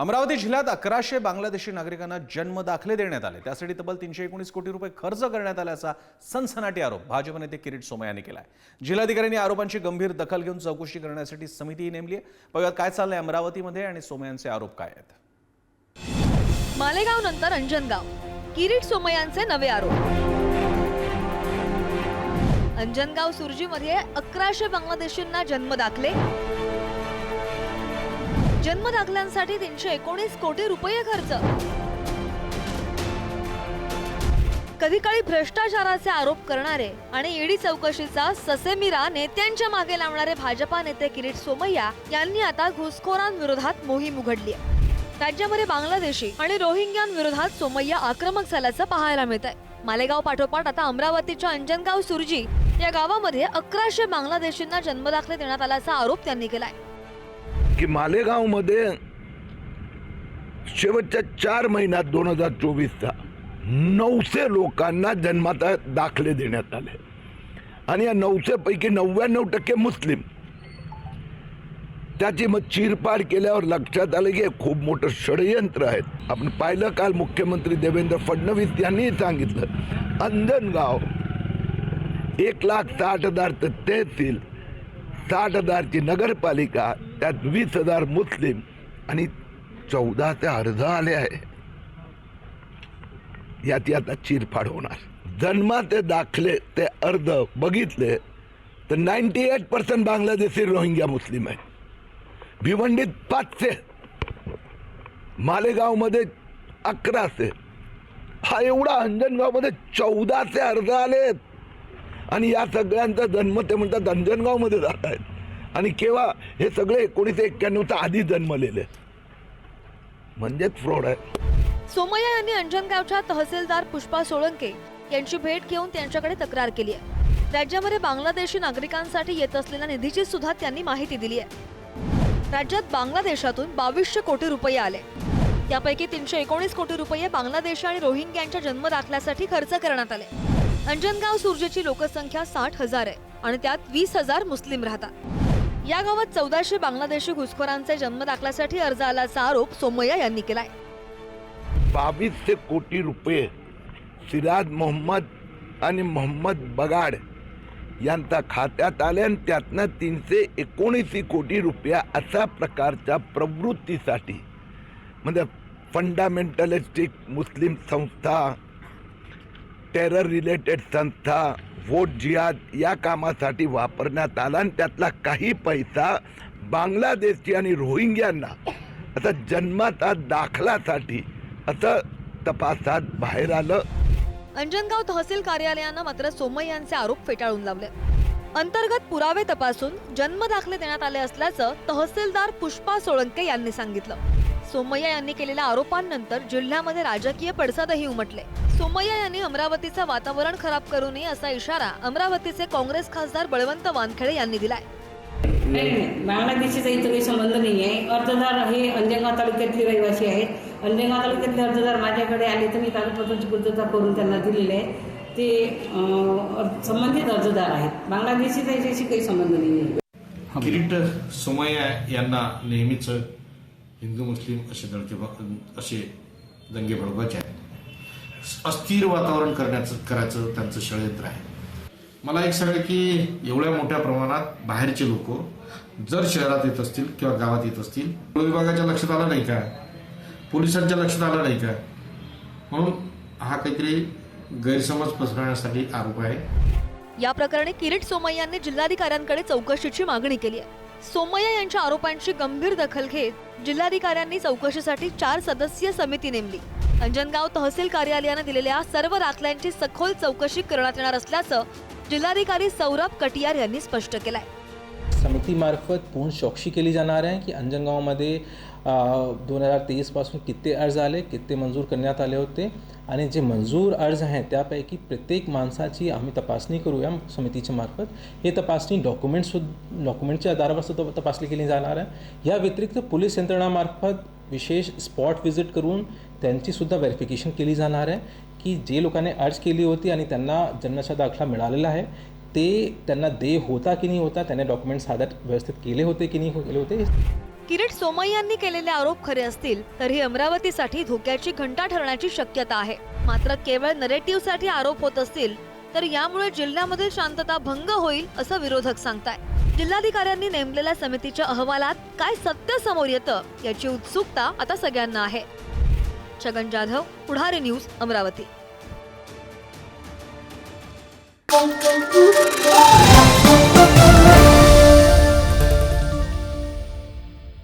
अमरावती जिल्ह्यात अकराशे बांगलादेशी नागरिकांना जन्म दाखले देण्यात आले. त्यासाठी तब्बल तीनशे एकोणीस कोटी रुपये खर्च करण्यात आल्याचा सनसनाटी आरोप भाजप नेते किरीट सोमय्या यांनी केला आहे जिल्हाधिकाऱ्यांनी आरोपांची गंभीर दखल घेऊन चौकशी करण्यासाठी समितीही नेमली आहे. बघूयात काय चाललंय अमरावतीमध्ये आणि सोमयांचे आरोप काय आहेत. मालेगाव नंतर अंजनगाव. किरीट सोमयांचे नवे आरोप. अंजनगाव सुरजीमध्ये अकराशे बांगलादेशींना जन्म दाखले. जन्म दाखल्यांसाठी तीनशे एकोणीस कोटी रुपये खर्च. कधी काळी भ्रष्टाचाराचे आरोप करणारे आणि ईडी चौकशीचा ससेमिरा नेत्यांच्या मागे लावणारे भाजपा नेते किरीट सोमय्या यांनी आता घुसखोरांविरोधात मोहीम उघडली आहे. राज्यामध्ये बांगलादेशी आणि रोहिंग्यांविरोधात सोमय्या आक्रमक झाल्याचं पाहायला मिळत आहे मालेगाव पाठोपाठ आता अमरावतीच्या अंजनगाव सुरजी या गावामध्ये अकराशे बांगलादेशींना जन्मदाखले देण्यात आल्याचा आरोप त्यांनी केलाय. की मालेगावमध्ये शेवटच्या चार महिन्यात दोन हजार चोवीसचा नऊशे लोकांना जन्माता दाखले देण्यात आले. आणि या नऊशेपैकी नव्याण्णव टक्के मुस्लिम. त्याची मग चिरपाड केल्यावर लक्षात आलं की खूप मोठं षडयंत्र आहे. आपण पाहिलं काल मुख्यमंत्री देवेंद्र फडणवीस यांनी सांगितलं अंजनगाव एक लाख साठ हजार तर तहसील साठ हजारची नगरपालिका त्यात वीस हजार मुस्लिम आणि चौदा ते अर्धा आले आहे. यात आता चिरफाड होणार. जन्माचे दाखले ते अर्ध बघितले तर ninety eight percent Bangladeshi Rohingya मुस्लिम आहे. भिवंडीत पाचशे मालेगावमध्ये अकराशे हा एवढा अंजनगावमध्ये चौदाशे अर्ज आलेत. आणि या सगळ्यांचा जन्म ते म्हणतात अंजनगावमध्ये जात आहेत आणि केव्हा हे सगळे एकोणीसशे एक्क्याण्णवचा आधी जन्मलेले. म्हणजेच फ्रॉड आहे. सोमय्या यांनी अंजनगावच्या तहसीलदार पुष्पा सोळंके यांची भेट घेऊन त्यांच्याकडे तक्रार केली आहे. राज्यामध्ये बांगलादेशी नागरिकांसाठी येत असलेल्या निधीची सुद्धा त्यांनी माहिती दिली आहे. राज्यात बांगलादेशातून बावीसशे कोटी रुपये आले. त्यापैकी तीनशे एकोणीस कोटी रुपये बांगलादेश आणि रोहिंग्यांच्या जन्म दाखल्यासाठी खर्च करण्यात आले. अंजनगाव सुरजेची लोकसंख्या साठ हजार आहे आणि त्यात वीस हजार मुस्लिम राहतात. या गावात चौदाशे बांगलादेशी घुसखोरांचे जन्म दाखल्यासाठी अर्ज आल्याचा आरोप सोमय्या यांनी केलाय. बावीसशे कोटी रुपये सिराज मोहम्मद आणि मोहम्मद बगाड यांच्या खात्यात आले आणि त्यातनं तीनशे एकोणीसशे कोटी रुपया अशा प्रकारच्या प्रवृत्तीसाठी म्हणजे फंडामेंटलिस्टिक मुस्लिम संस्था टेरर रिलेटेड संस्था वोट जिहाद या कामासाठी वापरण्यात आला आणि त्यातला काही पैसा बांगलादेशची आणि रोहिंग्यांना आता जन्माचा दाखलासाठी असं तपासात बाहेर आलं. अंजनगाव तहसील कार्यालयानं मात्र सोमय्यांचे आरोप फेटाळून लावले. अंतर्गत पुरावे तपासून जन्म दाखले देण्यात आले असल्याचं तहसीलदार पुष्पा सोळंके यांनी सांगितलं. सोमय्या यांनी केलेल्या आरोपांनंतर जिल्ह्यामध्ये राजकीय पडसादही उमटले. सोमय्या यांनी अमरावतीचं वातावरण खराब करू नये असा इशारा अमरावतीचे काँग्रेस खासदार बळवंत वानखेडे यांनी दिलाय. बांगलादेशीचा इथं काही संबंध नाही आहे अर्जदार हे अंजनगाव तालुक्यातले रहिवासी आहेत. अंजनगाव तालुक्यातले अर्जदार माझ्याकडे आले तर मी कागदपत्रांची पूर्तता करून त्यांना दिलेले आहे. ते संबंधित अर्जदार आहेत. बांगलादेशीचा याच्याशी काही संबंध नाही आहे किरीट सोमय्या यांना नेहमीच हिंदू मुस्लिम असे दळके असे दंगे भडवायचे आहेत. अस्थिर वातावरण करण्याचं करायचं त्यांचं षडयंत्र आहे. मला एक सांगा की एवढ्या मोठ्या प्रमाणात बाहेरचे लोक जर शहरात येत असतील किंवा गावात येत असतील गृह विभागाच्या लक्षात आलं नाही का? पोलिसांच्या लक्षात आलं नाही का? म्हणून हा काहीतरी गैरसमज पसरवण्यासाठी आरोप आहे. या प्रकरणी किरीट सोमय्यांनी जिल्हाधिकाऱ्यांकडे चौकशीची मागणी केली आहे. सोमय्या यांच्या आरोपांची गंभीर दखल घेत जिल्हाधिकाऱ्यांनी चौकशीसाठी चार सदस्यीय समिती नेमली. अंजनगाव तहसील कार्यालयानं दिलेल्या सर्व दाखल्यांची सखोल चौकशी करण्यात येणार असल्याचं जिल्हाधिकारी सौरभ कटियार यांनी स्पष्ट केलंय. समितीमार्फत पूर्ण चौकशी केली जाणार आहे की अंजनगावमध्ये दोन हजार तेवीसपासून किती अर्ज आले किती मंजूर करण्यात आले होते आणि जे मंजूर अर्ज आहेत त्यापैकी प्रत्येक माणसाची आम्ही तपासणी करूया समितीच्या मार्फत. हे तपासणी डॉक्युमेंटसुद्धा डॉक्युमेंटच्या आधारावर सुद्धा तपासणी केली जाणार आहे. या व्यतिरिक्त पोलीस यंत्रणामार्फत विशेष स्पॉट व्हिजिट करून त्यांचीसुद्धा व्हेरिफिकेशन केली जाणार आहे की जे लोकांनी अर्ज केली होती आणि त्यांना जन्माचा दाखला मिळालेला आहे ते त्यांना दे होता की नाही होता त्यांनी डॉक्युमेंट सादर व्यवस्थित केले होते की नाही केले होते किरीट सोमय्यांनी केलेले आरोप खरे असतील तर ही अमरावतीसाठी धोक्याची घंटा ठरण्याची शक्यता आहे. मात्र केवळ नरेटिव्हसाठी आरोप होत असतील तर यामुळे जिल्ह्यामधील शांतता भंग होईल असं विरोधक सांगताय. जिल्हाधिकाऱ्यांनी नेमलेल्या समितीच्या अहवालात काय सत्य समोर येतं याची उत्सुकता आता सगळ्यांना आहे. छगन जाधव पुढारी न्यूज अमरावती.